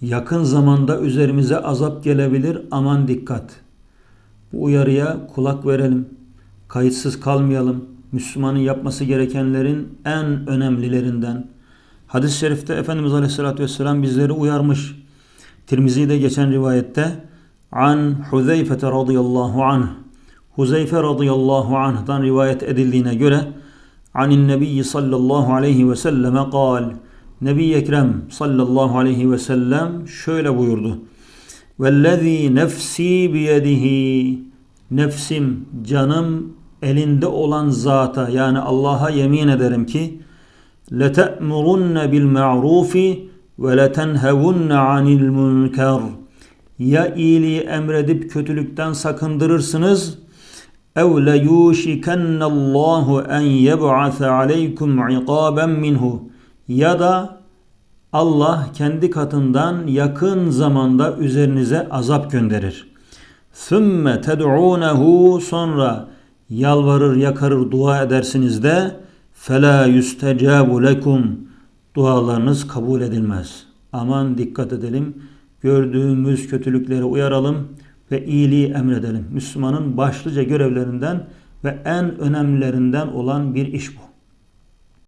Yakın zamanda üzerimize azap gelebilir. Aman dikkat. Bu uyarıya kulak verelim. Kayıtsız kalmayalım. Müslümanın yapması gerekenlerin en önemlilerinden. Hadis-i şerifte Efendimiz Aleyhisselatü Vesselam bizleri uyarmış. Tirmizi'de geçen rivayette An Huzeyfe radıyallahu anh Huzeyfe radıyallahu anh'dan rivayet edildiğine göre Anin Nebiyyi sallallahu aleyhi ve selleme kal Nebi Ekrem sallallahu aleyhi ve sellem şöyle buyurdu. Vellezî nefsi biyedihi nefsim canım elinde olan zata yani Allah'a yemin ederim ki lete'murunne bil ma'rufi ve letenhevunne anil ya iyiliği emredip kötülükten sakındırırsınız ev le yuşikennallahu en yeb'ase aleykum iqaben minhu Ya da Allah kendi katından yakın zamanda üzerinize azap gönderir. ثُمَّ تَدْعُونَهُ Sonra yalvarır yakarır dua edersiniz de فَلَا يُسْتَجَابُ لَكُمْ Dualarınız kabul edilmez. Aman dikkat edelim. Gördüğümüz kötülüklere uyaralım ve iyiliği emredelim. Müslümanın başlıca görevlerinden ve en önemlilerinden olan bir iş bu.